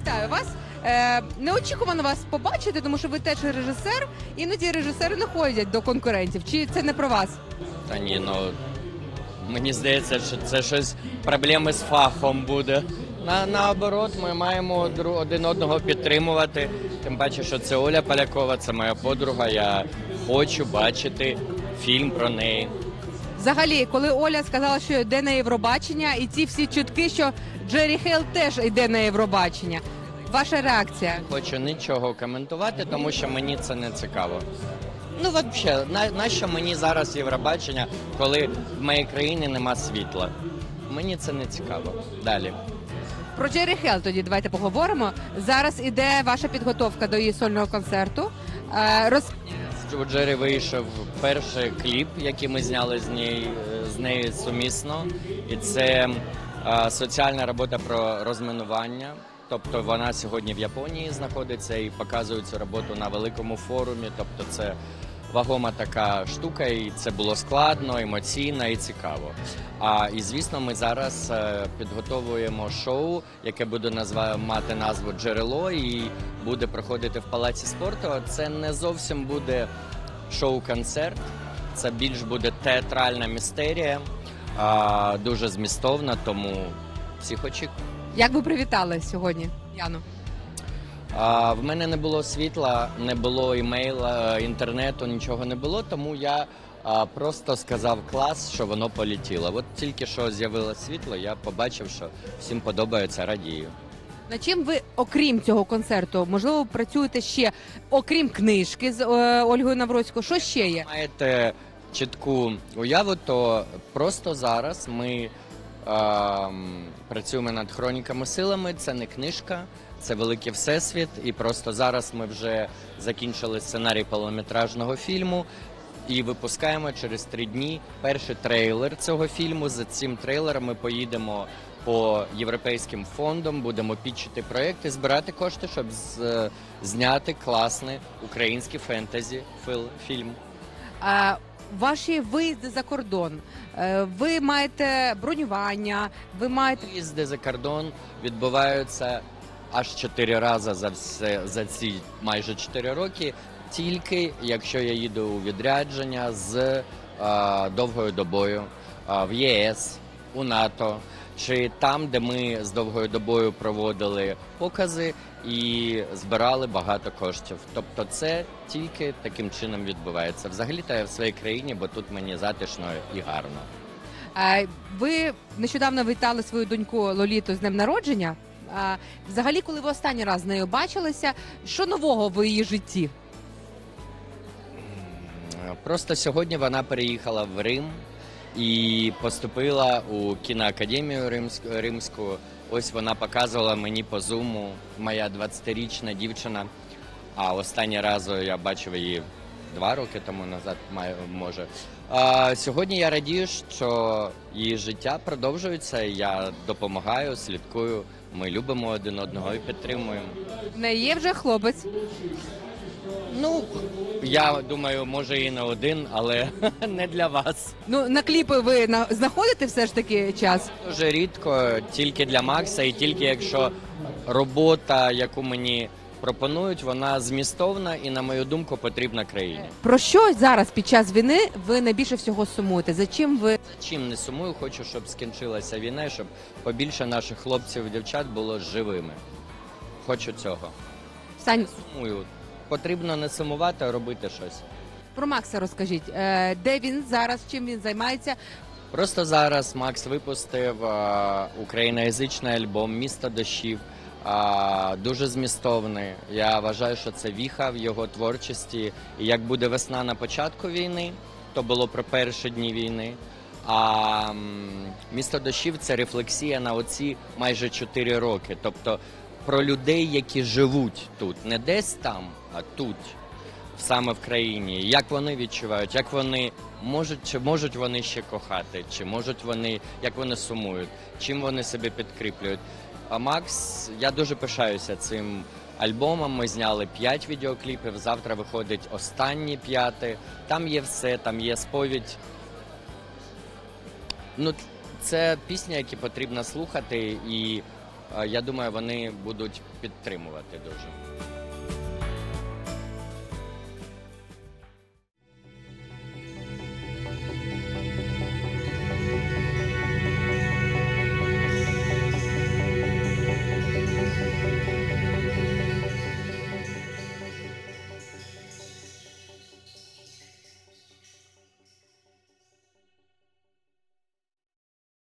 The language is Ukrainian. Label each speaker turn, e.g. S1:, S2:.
S1: Вітаю вас. Е, неочікувано вас побачити, тому що ви теж режисер. Іноді режисери не ходять до конкурентів. Чи це не про вас?
S2: Та ні, ну мені здається, що це щось проблеми з фахом буде. На, наоборот, ми маємо дру- один одного підтримувати. Тим паче, що це Оля Полякова, це моя подруга. Я хочу бачити фільм про неї.
S1: Взагалі, коли Оля сказала, що йде на Євробачення, і ці всі чутки, що Джері Хейл теж йде на Євробачення. Ваша реакція?
S2: Хочу нічого коментувати, тому що мені це не цікаво. Ну, взагалі, на, нащо мені зараз Євробачення, коли в моїй країні нема світла? Мені це не цікаво. Далі.
S1: Про Джері Хейл тоді давайте поговоримо. Зараз іде ваша підготовка до її сольного концерту. Е, роз...
S2: У Джері вийшов перший кліп, який ми зняли з нею, з нею сумісно, і це е, соціальна робота про розмінування. Тобто вона сьогодні в Японії знаходиться і показує цю роботу на великому форумі. Тобто, це вагома така штука, і це було складно, емоційно і цікаво. А і звісно, ми зараз е, підготовуємо шоу, яке буде назва мати назву Джерело, і буде проходити в палаці спорту. Це не зовсім буде шоу-концерт, це більш буде театральна містерія, дуже змістовна, тому всіх очікую.
S1: Як ви привітали сьогодні, Яну?
S2: А, в мене не було світла, не було імейла, інтернету, нічого не було, тому я а, просто сказав клас, що воно полетіло. От тільки що з'явилось світло, я побачив, що всім подобається, радію.
S1: На чим ви, окрім цього концерту, можливо, працюєте ще, окрім книжки з е, Ольгою Навроцькою, що ще є?
S2: маєте чітку уяву, то просто зараз ми ем, працюємо над хроніками силами. Це не книжка, це великий всесвіт. І просто зараз ми вже закінчили сценарій повнометражного фільму. І випускаємо через три дні перший трейлер цього фільму. За цим трейлером ми поїдемо по європейським фондам, будемо підчити проекти, збирати кошти, щоб з- зняти класний український фентезі філ- фільм.
S1: Е, ваші виїзди за кордон. Е, ви маєте бронювання, ви маєте
S2: Виїзди за кордон відбуваються аж чотири рази за все за ці майже чотири роки. Тільки якщо я їду у відрядження з е, довгою добою е, в ЄС, у НАТО, чи там, де ми з довгою добою проводили покази і збирали багато коштів. Тобто, це тільки таким чином відбувається. Взагалі то я в своїй країні, бо тут мені затишно і гарно.
S1: Ви нещодавно вітали свою доньку Лоліту з днем народження. Е, Взагалі, коли ви останній раз з нею бачилися, що нового в її житті?
S2: Просто сьогодні вона переїхала в Рим і поступила у кіноакадемію Римськ- Римську. Ось вона показувала мені по зуму, моя 20-річна дівчина. А останній раз я бачив її два роки тому назад, може. А, сьогодні я радію, що її життя продовжується. Я допомагаю, слідкую. Ми любимо один одного і підтримуємо.
S1: В неї є вже хлопець.
S2: Ну, я думаю, може і не один, але не для вас.
S1: Ну на кліпи ви на- знаходите все ж таки час.
S2: Дуже рідко, тільки для Макса, і тільки якщо робота, яку мені пропонують, вона змістовна і, на мою думку, потрібна країні.
S1: Про що зараз під час війни ви найбільше всього сумуєте? За чим ви За
S2: Чим не сумую, хочу, щоб скінчилася війна, щоб побільше наших хлопців і дівчат було живими. Хочу цього.
S1: Сань
S2: Сумую. Потрібно не сумувати, а робити щось.
S1: про Макса розкажіть, Е, де він зараз, чим він займається?
S2: Просто зараз Макс випустив а, україноязичний альбом Місто дощів. Дуже змістовний. Я вважаю, що це віха в його творчості. І як буде весна на початку війни, то було про перші дні війни. А місто дощів це рефлексія на оці майже 4 роки. Тобто про людей, які живуть тут, не десь там, а тут саме в країні, як вони відчувають, як вони можуть, чи можуть вони ще кохати, чи можуть вони, як вони сумують, чим вони себе підкріплюють. А Макс, я дуже пишаюся цим альбомом. Ми зняли 5 відеокліпів. Завтра виходить останній п'ятий. Там є все, там є сповідь. Ну, це пісня, які потрібно слухати, і е, я думаю, вони будуть підтримувати дуже.